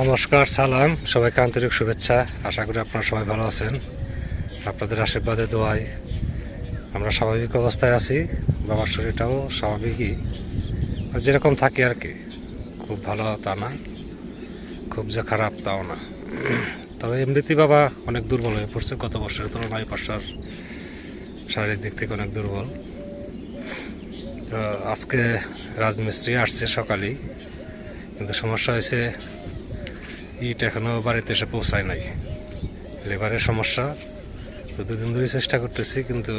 নমস্কার, সালাম, সবাইকে আন্তরিক শুভেচ্ছা। আশা করি আপনারা সবাই ভালো আছেন। আপনাদের আশীর্বাদে, দোয়ায় আমরা স্বাভাবিক অবস্থায় আছি। বাবার শরীরটাও স্বাভাবিকই। যেরকম থাকি আর কি, খুব ভালো তা না, খুব যে খারাপ তাও না। তবে এমনিতেই বাবা অনেক দুর্বল হয়ে পড়ছে। গত বছরের তুলনায় পাশার শারীরিক দিক থেকে অনেক দুর্বল। আজকে রাজমিস্ত্রি আসছে সকালেই। কিন্তু সমস্যা হয়েছে ইট এখনও বাড়িতে এসে পৌঁছায় নাই। লেবারের সমস্যা দুদিন ধরে চেষ্টা করতেছি, কিন্তু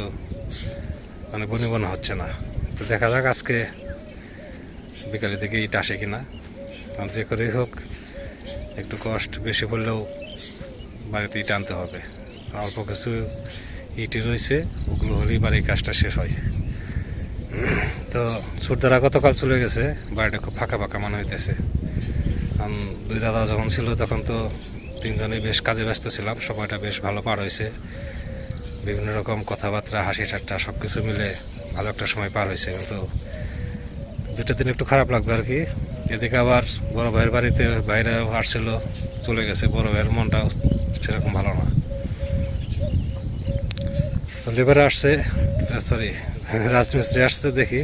মানে বনিবন হচ্ছে না। তো দেখা যাক আজকে বিকালের দিকে ইট আসে কিনা। আর যে করেই হোক, একটু কষ্ট বেশি পড়লেও বাড়িতে ইট আনতে হবে। অল্প কিছু ইটি রয়েছে, ওগুলো হলেই বাড়ির কাজটা শেষ হয়। তো সুরদারা গতকাল চলে গেছে, বাড়িটা খুব ফাঁকা ফাঁকা মনে হইতেছে। দুই দাদা যখন ছিল তখন তো তিনজনেই বেশ কাজে ব্যস্ত ছিলাম। সময়টা বেশ ভালো পার হয়েছে। বিভিন্ন রকম কথাবার্তা, হাসি ঠাট্টা সব কিছু মিলে ভালো একটা সময় পার হয়েছে। কিন্তু দুটো দিন একটু খারাপ লাগবে আর কি। এদিকে আবার বড় ভাইয়ের বাড়িতে বাইরে আসছিল, চলে গেছে। বড় ভাইয়ের মনটাও সেরকম ভালো না। তো লেবারে আসছে সরি রাজমিস্ত্রি আসছে দেখি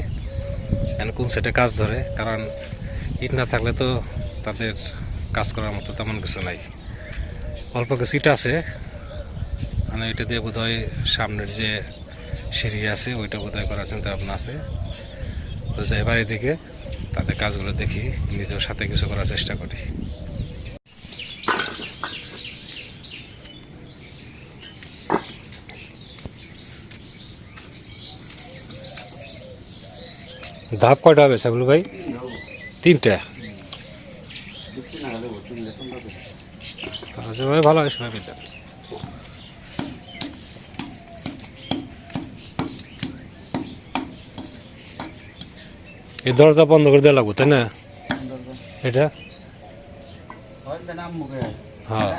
কোন সেটে কাজ ধরে। কারণ ইট না থাকলে তো তাদের কাজ করার মতো তেমন কিছু নাই। অল্প কিছু ইট আছে। মানে এটা দিয়ে বোধ সামনের যে সিঁড়ি আছে, ওইটা বোধ হয় করার চিন্তা ভাবনা আছে। তো যাই বাড়ির দিকে তাদের কাজগুলো দেখি নিজের সাথে কিছু করার চেষ্টা করি। ধাপ কয়টা হবে সাবলু ভাই? তিনটা। ভাই ভালো হয় সেভাবে পেতে এই দরজা বন্ধ করে দেওয়া লাগবো তাই না? এটা? হ্যাঁ।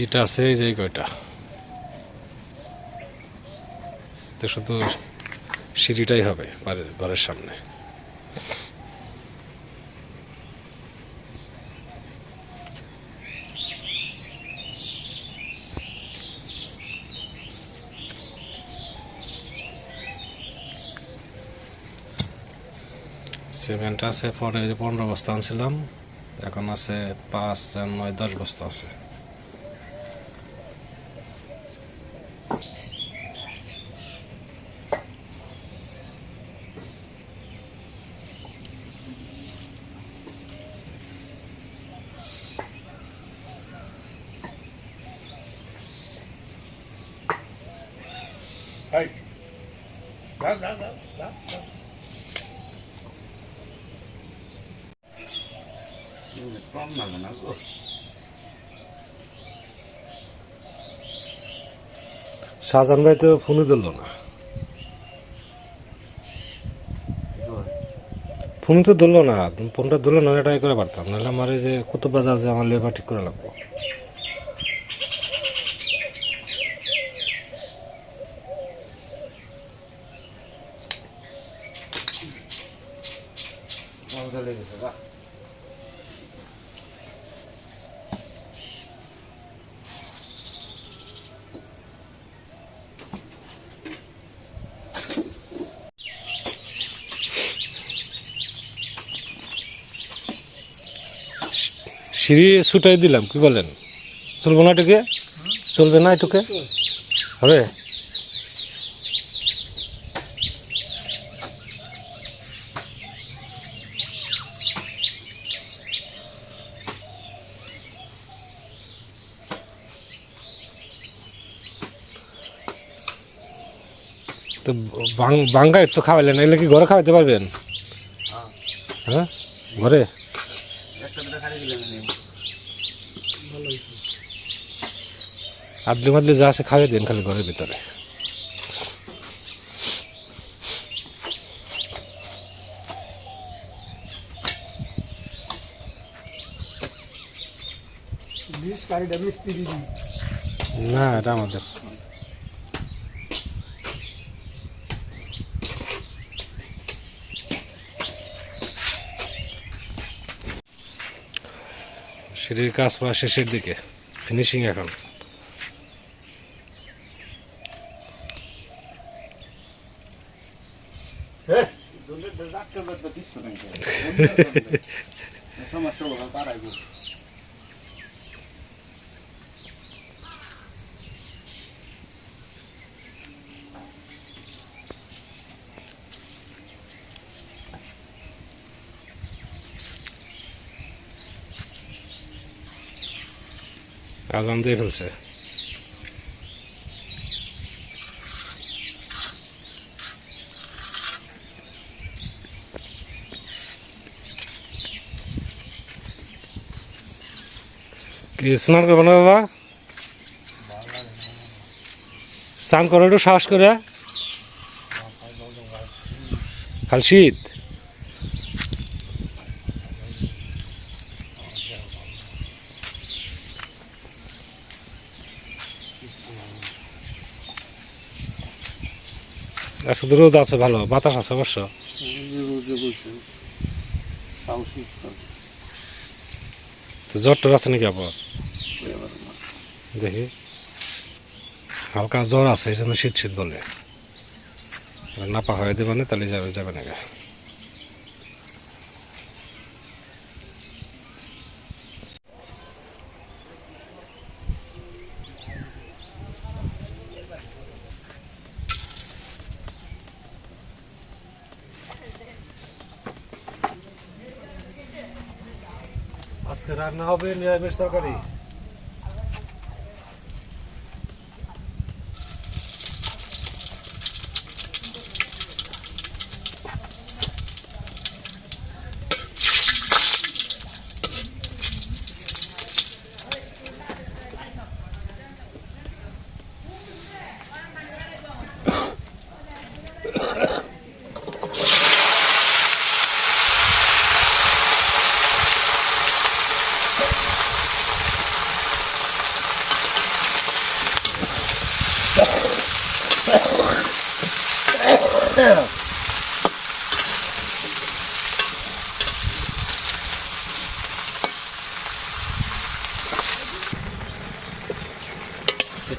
এটা আছে, এই যে কয়টা? তো শুধু সিঁড়িটাই হবে ঘরের সামনে। সিমেন্ট আছে, পরে পনেরো বস্তা আনছিলাম। এখন আছে পাঁচ নয়, দশ বস্তা আছে। কম লাগে না গো শাহজাহান ভাই তো ফোনই ধরলো না। ফোন তো ধরলো না ফোনটা ধরলো না এটাই করে পারতাম নাহলে আমার এই যে কত বাজার আছে, আমার লেবার ঠিক করে লাগবো। মজা লেগেছে বা সিঁড়ি ছুটাই দিলাম, কি বলেন? চলবো না এটুকে? চলবে না এটুকে? হবে? তো বাঙ্গায় তো খাওয়ালেন এগুলো কি ঘরে খাওয়াতে পারবেন? হ্যাঁ? ঘরে? আদলি মাদলি যা আছে খাওয়াই দেন খালি ঘরের ভিতরে। না এটা আমাদের। সিঁড়ির কাজ প্রায় শেষের দিকে। ফিনিশিং এখন। সমস্যা আজান দিয়ে ফেলছে স্নান করব না সাহস শীত। আজকে তো রোদ আছে, ভালো। বাতাস আছে অবশ্য। তো জ্বর টর আছে নাকি আবার? দেখি। হালকা জ্বর আছে, এই জন্য শীত শীত বলে। নাপা হয়ে দেবে না, তাহলে যাবে যাবে না গা। আজকে রান্না হবে নিরামিষ তরকারি?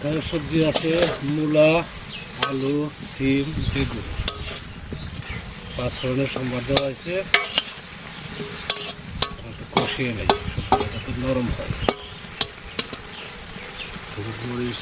সবজি আছে, মূলা, আলু, সিম, বেগুন। পাঁচ ধরনের সম্ভার দেওয়া হয়েছে। কষিয়ে নেই যাতে নরম হয়। মরিচ।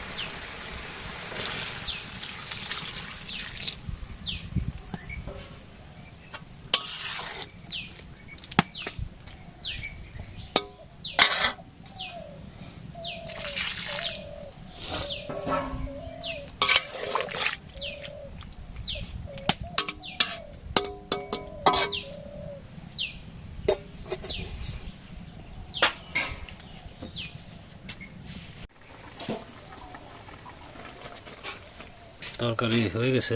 তরকারি হয়ে গেছে।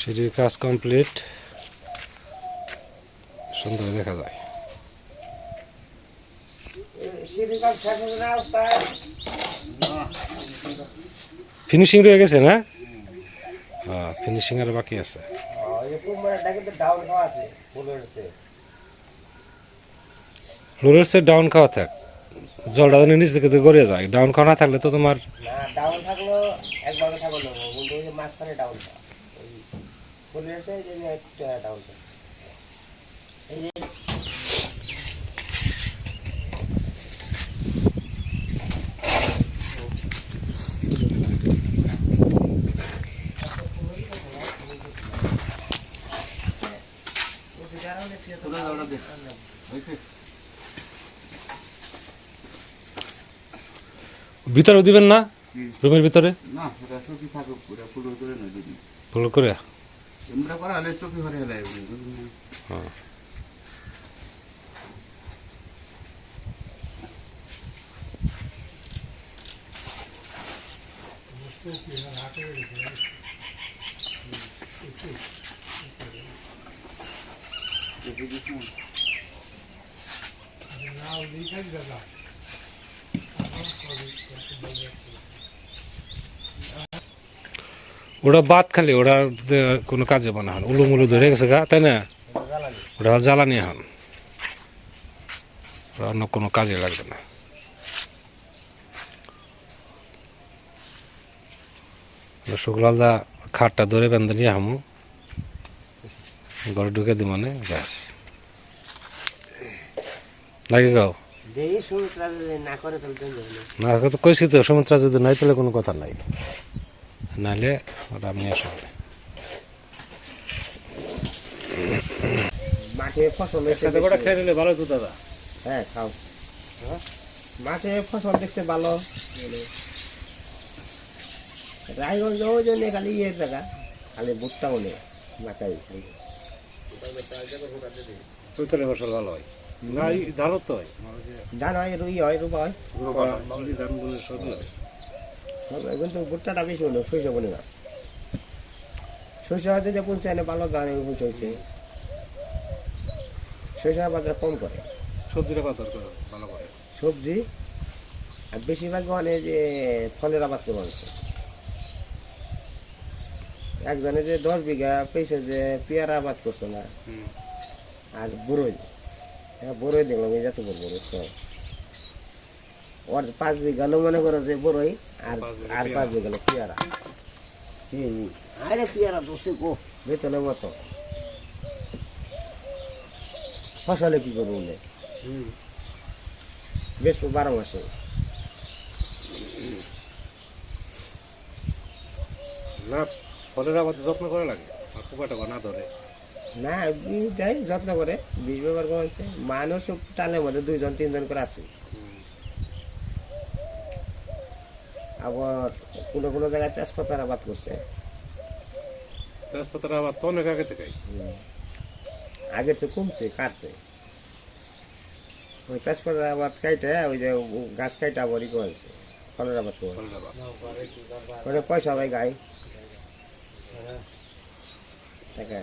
সিঁড়ির কাজ কমপ্লিট। সুন্দর দেখা যায়। ফিনিশিং রয়ে গেছে না? হ্যাঁ ফিনিশিং আর বাকি আছে। ডাউন খাওয়া থাক জলটা যেন নিচ গড়ে যায় ডাউন খাওয়া না থাকলে তো তোমার ডাউন থাকল একভাবে থাকল কিন্তু ওই একটা ডাউনটা ভিতরে দিবেন না? রুমের ভিতরে? না এটা চকি থাকুক পুরা ফুল করে না যদি ফুল করে? এমরা করা হলে চকি হরে হেলাই হ্যাঁ। ওটা বাদ খালি দে- কোনো কাজে বানা হন। উলু মুলু ধরে গেছে গা, তাই না? ওটা জ্বালানি হন। ওটা অন্য কোনো কাজে লাগবে না। শুক্লালদা খাটটা ধরে বেঁধে নিয়ে হামু। ঘরে ঢুকে দি মানে ব্যাস। লাগে গাও? যেই সুমিত্রা যদি না করে তাহলে তো না। তো কইছি তো সমুদ্রা যদি নাই তাহলে কোনো কথা নাই। নাইলে ওটা আমি আসব। মাঠে ফসল খেয়ে নিলে ভালো তো দাদা। হ্যাঁ খাও। মাঠে ফসল দেখছে ভালো। রায়গঞ্জ ওই জন্য খালি ইয়ে জায়গা খালি ভুট্টা মনে মাথায়। ফসল ভালো হয়। না ধানও তো? হয় ধান হয়। রুই হয় রূপা হয় ধানগুলো সব হয় ভুট্টাটা বেশি হলো শস্য বলে না। হয়তো যে ভালো ধান পৌঁছে হয়েছে। বাজার কম করে। সবজিটা বাজার করো ভালো করে। সবজি আর বেশিরভাগ মানে যে ফলের আবাদ করে আছে একজনে যে দশ বিঘা পেয়েছে যে পেয়ারা আবাদ করছে না। আর বরই। হ্যাঁ বরই দেখলাম এই যাতে বলব সব ওর পাঁচ বিঘা হলো মনে করো যে বরই আর পাঁচ বিঘা আর পাঁচ বিঘা হলো পেয়ারা। আরে পেয়ারা দোষে গো। বেতনের মতো। ফসলে কি করব বলে? বেশ বারো মাসে। না ফলের আবার যত্ন করা লাগে। আর পোকা না ধরে। না বীজ দেয় যত্ন করে। বীজ ব্যবহার করা হচ্ছে মানুষ টালের মধ্যে দুইজন তিনজন করে আছে। আবার কোনো কোনো জায়গায় তেজপাতার আবাদ করছে। তেজপাতার আবার তো অনেক আগে থেকে আগের চেয়ে কমছে কাটছে। ওই তেজপাতার আবাদ কাইটে ওই যে গাছ কাইটা আবার ই করেছে ফলের আবাদ করে ওটা পয়সা ভাই গাই টাকা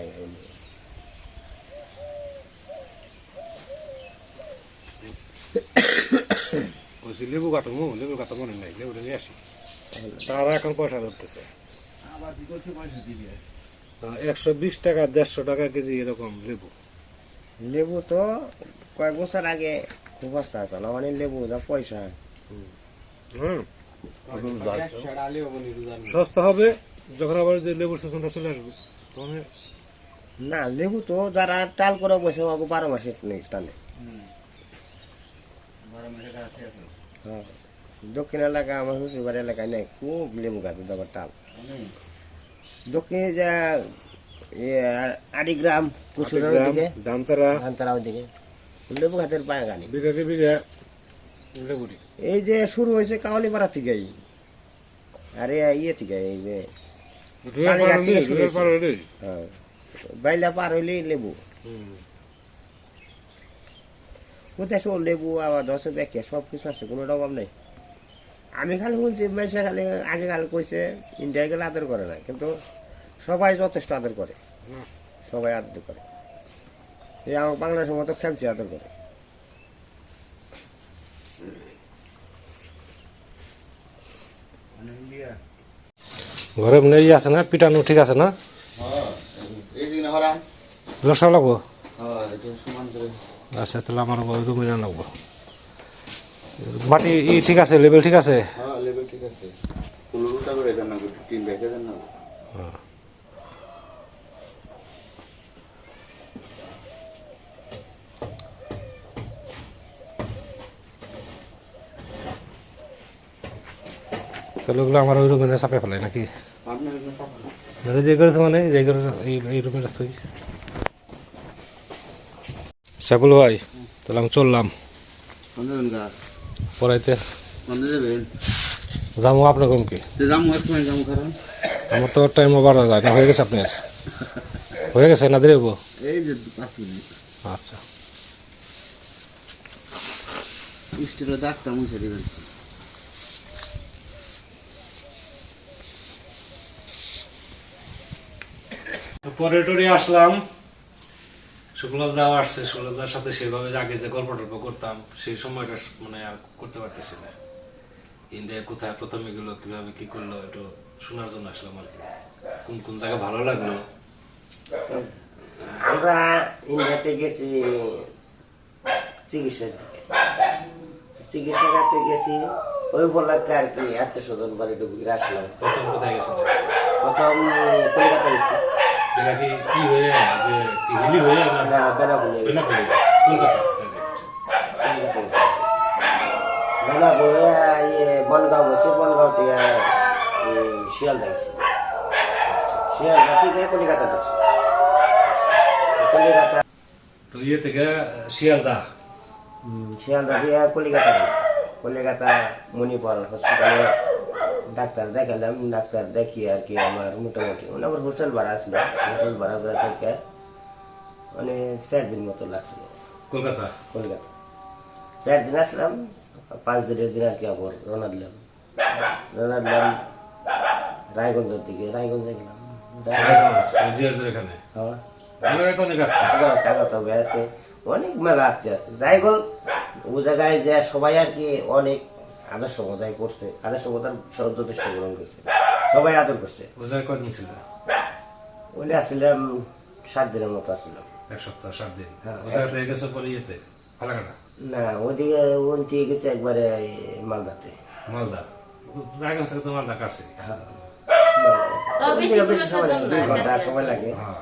বলছি লেবু কাটমু লেবু কাটা মনে নাই লেবুটা নিয়ে আসি। তারা এখন পয়সা ধরতেছে। করছে? একশো বিশ টাকা দেড়শো টাকা কেজি এরকম লেবু। লেবু তো কয়েক বছর আগে খুব সস্তা ছিল মানে লেবু যা পয়সা। হুম। সস্তা হবে যখন আবার যে লেবুর সিজনটা চলে আসবে তখন না লেবু তো যারা টাল করে বসে ওকে বারো মাসে নেই টানে। বারো আছে আছে। হ্যাঁ। দক্ষিণ এলাকা আমার শ্বশুরবাড়ি এলাকায় নেই খুব লেবু গাছ দেবার টাল দক্ষিণে যা ইয়ে, আড়িগ্রাম কুসুরের দিকে দামতারা ধানতারা। ওইদিকে। লেবু গাছের পায়ে গানি। বিঘাকে বিঘা লেবুরি এই যে শুরু হয়েছে কাওয়ালিপাড়া থেকেই আরে ইয়ে থেকে এই যে থেকে। হ্যাঁ বাইলা পার হইলেই লেবু। কোথায় সব লেবু আবার দশ ব্যাখ্যা সব কিছু আছে কোনো অভাব নেই। আমি খালি শুনছি মেসে খালি আগে কইছে ইন্ডিয়া গেলে আদর করে না কিন্তু সবাই যথেষ্ট আদর করে। সবাই আদর করে। এই আমার বাংলাদেশের মতো খেলছে আদর করে। ঘরে মানে ইয়ে আছে না পিটানো ঠিক আছে না? হ্যাঁ এই দিন হরা লসা লাগবো? হ্যাঁ এটা সমান করে আচ্ছা তাহলে আমার রুমে জানা লাগবো মাটি ই ঠিক আছে? লেভেল ঠিক আছে? হ্যাঁ লেভেল ঠিক আছে। কুলুরুটা করে দেন তিন ব্যাগে দেন না তাহলে ওগুলো আমার ওই রুমে চাপে ফেলাই নাকি যে করেছে মানে যে করে এই রুমে সাকুল ভাই তাহলে আমি চললাম। পড়াইতে। যাব আপনার কম কি? তো যাব এক সময় যাব কারণ। আমার তো টাইম ওভার যায় না হয়ে গেছে আপনার? হয়ে গেছে না দেবো এই পাঁচ মিনিট। আচ্ছা। স্টিলের দাগটা মুছে দেবেন। পরে টরে আসলাম। শুক্লদাও আসছে শুক্লদার সাথে সেভাবে আগে যে গল্প টল্প করতাম সেই সময়টা মানে আর করতে পারতেছি না। ইন্ডিয়া কোথায় প্রথমে গেলো কীভাবে কি করল একটু শোনার জন্য আসলাম আর কি। কোন কোন জায়গা ভালো লাগল? আমরা ইন্ডিয়াতে গেছি চিকিৎসা চিকিৎসা করতে গেছি ওই উপলক্ষে আর কি আত্মীয় স্বজন বাড়িতে ঘুরে আসলাম। প্রথম কোথায় গেছিল প্রথম কলকাতা গেছি। দেখা কি কি হয়ে যে কি হিলি হয়ে না? গেছি। বেনাপোল কলকাতা। বেনাপুরে ইয়ে বনগাঁও গেছি বনগাঁও থেকে শিয়ালদা গেছি। শিয়ালদা থেকে কলিকাতা ঢুকছি কলিকাতা তো ইয়ে থেকে শিয়ালদা। শিয়ালদা দিয়ে কলিকাতা। কলিকাতা মণিপাল হসপিটালে ডাক্তার দেখালাম ডাক্তার দেখিয়ে আর কি আমার মোটামুটি। মানে আমার হোস্টেল ভাড়া ছিল হোস্টেল ভাড়া থেকে মানে চার দিন মতো লাগছিল। কলকাতা? কলকাতা। চার দিন আসলাম পাঁচ দিনের দিন আর কি আবার রওনা দিলাম। রওনা দিলাম রায়গঞ্জের দিকে রায়গঞ্জে গেলাম। হ্যাঁ। অনেক মেলা আসতে আছে। যাই হোক ও জায়গায় যে সবাই আর কি অনেক আদর্শ বোধাই করছে আদর্শ বোধার যথেষ্ট গ্রহণ করছে সবাই আদর করছে। জায়গায় কদিন ছিল? ওইলে আসছিলাম সাত দিনের মতো আসছিলাম এক সপ্তাহ সাত দিন? হ্যাঁ, জায়গা থেকে গেছে পরে ইয়েতে ফালাকাটা? না ওইদিকে ওন গেছে একবারে মালদাতে। মালদা? মালদা কাছে। হ্যাঁ। বেশি সময় লাগে দুই ঘণ্টা সময় লাগে। হ্যাঁ।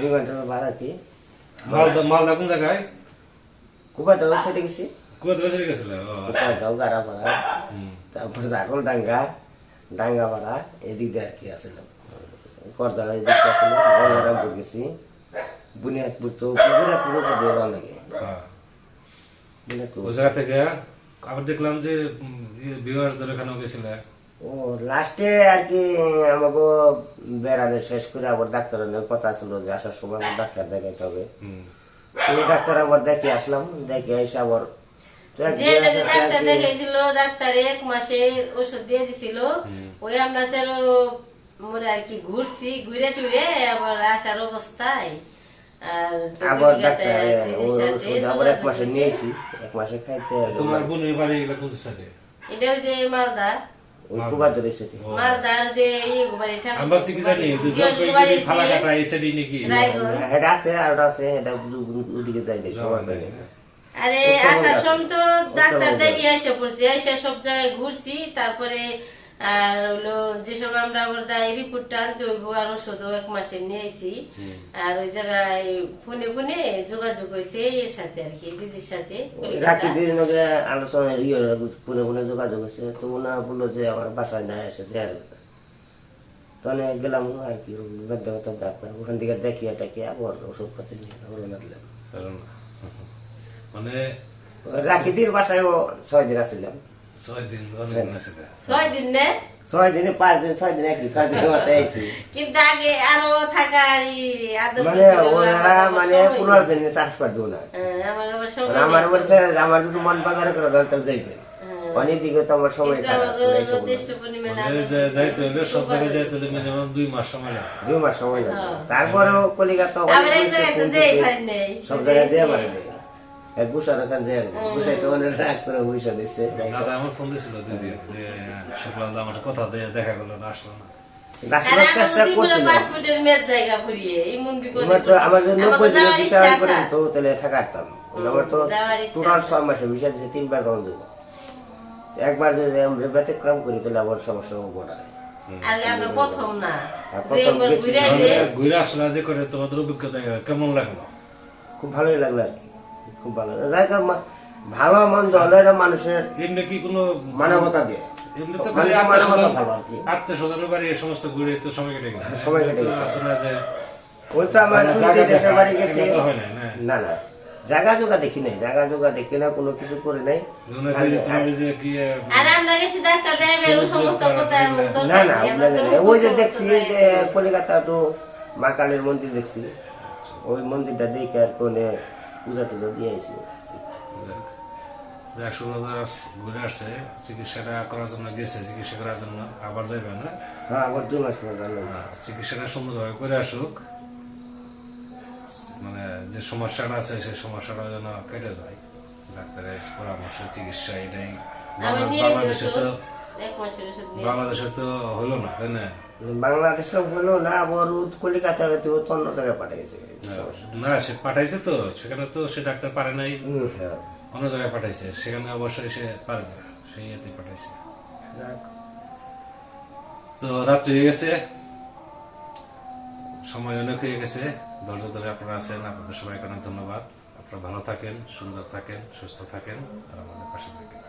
দুই ঘণ্টার ভাড়া কি? মালদা মালদা কোন জায়গায়? কুপাটাও সেটে গেছি। আচ্ছা। তারপর জাগল ডাঙ্গা ডাঙ্গা পাড়া এদিক দিয়ে আর কি আসলাম এদিক দিয়ে আসলাম গঙ্গারামপুর গেছি বুনিয়াদপুর তো বুনিয়াদপুর লাগে। হ্যাঁ। জায়গা থেকে আবার দেখলাম যে ভিউয়ার্সদের ওখানেও গেছিল। ও লাস্টে আর কি আমাকে বেড়ানো শেষ করে আবার ডাক্তারের কথা ছিল যে আসার সময় ডাক্তার দেখাইতে হবে। ওই ডাক্তার আবার দেখে আসলাম দেখে এসে আবার ডাক্তার আর দেখাইছিল ডাক্তার এক মাসের ওষুধ দিয়ে দিছিল ওই আমরা আর কি ঘুরছি ঘুরে টুরে আবার আসার অবস্থায় আবার ডাক্তার দিদির ওই সাথে ওষুধ আবার এক মাসে নিয়েছি এক মাসে খাইতে তোমার বোনের বাড়ি এগুলো কোন সাইডে এটা যে মালদা ইয়ে আছে আর ওটা আছে এটা ওদিকে যাই নাই। আরে আসার সময় তো ডাক্তার। দেখে এসে পড়ছি। এসে সব জায়গায় ঘুরছি তারপরে আর হলো যে সব আমরা আবার দায় রিপোর্টটা আনতে হইব আর ওষুধও এক মাসে নিয়ে আইছি। আর ওই জায়গায় ফোনে ফোনে যোগাযোগ হয়েছে এর সাথে আর কি দিদির সাথে। রাখি। দিন আলোচনা ইয়ে পুনে পুনে যোগাযোগ হয়েছে। তো ওনা বলল যে আমার বাসায় না এসেছে আর তাহলে গেলাম আর কি ডাক্তার। ওখান থেকে দেখিয়ে টাকিয়ে আবার ওষুধপাতি নিয়ে দিলাম মানে রাখিদির বাসায়ও ছয় দিন আসছিলাম ছয় দিন ছয় দিন নে? ছয় দিনে পাঁচ দিন ছয় দিন একই ছয় দিনের মাথায় আইছি। কিন্তু আগে আরও আদর মানে মানে পনেরো দিন চাষ না হ্যাঁ, আমার আর আমার। বলছে আমার যদি মন বাজারে করে দেন তাহলে যাইবে। হ্যাঁ। অনেক দিকে তো আমার সময় মানে যাইতে হলে সব জায়গায় যাইতে হলে মিনিমাম দুই মাস সময় লাগে দুই মাস সময় লাগে হ্যাঁ। তারপরেও কলিকাতা তো সব জায়গায় যেয়ে পারে নাই। এক যে তো অনেক রাগ করে বুঝা দিচ্ছে দাদা আমার ফোন দিছিল দিদি আমার কথা দিয়ে দেখা গেল না আসলো না। আমার আমার আমার তিনবার একবার যদি আমরা ব্যতিক্রম করি তাহলে আবার সমস্যা আমরা প্রথম না। প্রথম একবার ঘুরে যে করে তোমাদের অভিজ্ঞতা কেমন লাগল? খুব ভালোই লাগল আর কি। খুব ভালো। জায়গা ভালো মন্দ হলো এটা মানুষের এমনি কি কোনো মানবতা দিয়ে? এমনি তো খালি আত্মীয়-স্বজন- ভালো আর কি। আত্মীয়-স্বজনের বাড়ি এই সমস্ত ঘুরে তো সময় কেটে গেছে। সময় কেটে গেছে। ওই তো আমার দুই দেশের বাড়ি গেছি। এগুলো তো না, না। না না। জায়গা জোগা দেখি নাই। জায়গা জোগা দেখি না কোনো কিছু করে নাই। হচ্ছে যে তোমার যে কি আর আমরা গেছি ডাক্তার দেখাবে ও সমস্ত কথা এমন তো না না নাই। আমরা আপনাদের তো ওই যে দেখছি যে কলিকাতা তো মা কালীর মন্দির দেখছি। ওই মন্দিরটা দেখে আর কোনে পূজা টুজা দিয়ে আইছি যে একশো হাজার ঘুরে আসছে চিকিৎসাটা করার জন্য গেছে চিকিৎসা করার জন্য আবার যাবে না হ্যাঁ আবার দুই মাস পর চিকিৎসাটা সুন্দরভাবে করে আসুক মানে যে সমস্যাটা আছে সেই সমস্যাটা যেন কেটে যায় ডাক্তারের পরামর্শ চিকিৎসা এটাই বাংলাদেশে তো বাংলাদেশে তো হলো না তাই না হলো না আবার কলিকাতা অন্য জায়গায় পাঠিয়েছে না সে পাঠাইছে তো সেখানে তো সে ডাক্তার পারে নাই। হ্যাঁ। অন্য জায়গায় পাঠাইছে সেখানে অবশ্যই সে সেই ইয়েতে পাঠাইছে। তো রাত্রি হয়ে গেছে সময় অনেক হয়ে গেছে ধৈর্য ধরে আপনারা আছেন আপনাদের সবাইকে অনেক ধন্যবাদ। আপনারা ভালো থাকেন সুন্দর থাকেন সুস্থ থাকেন আর আমাদের পাশে থাকেন।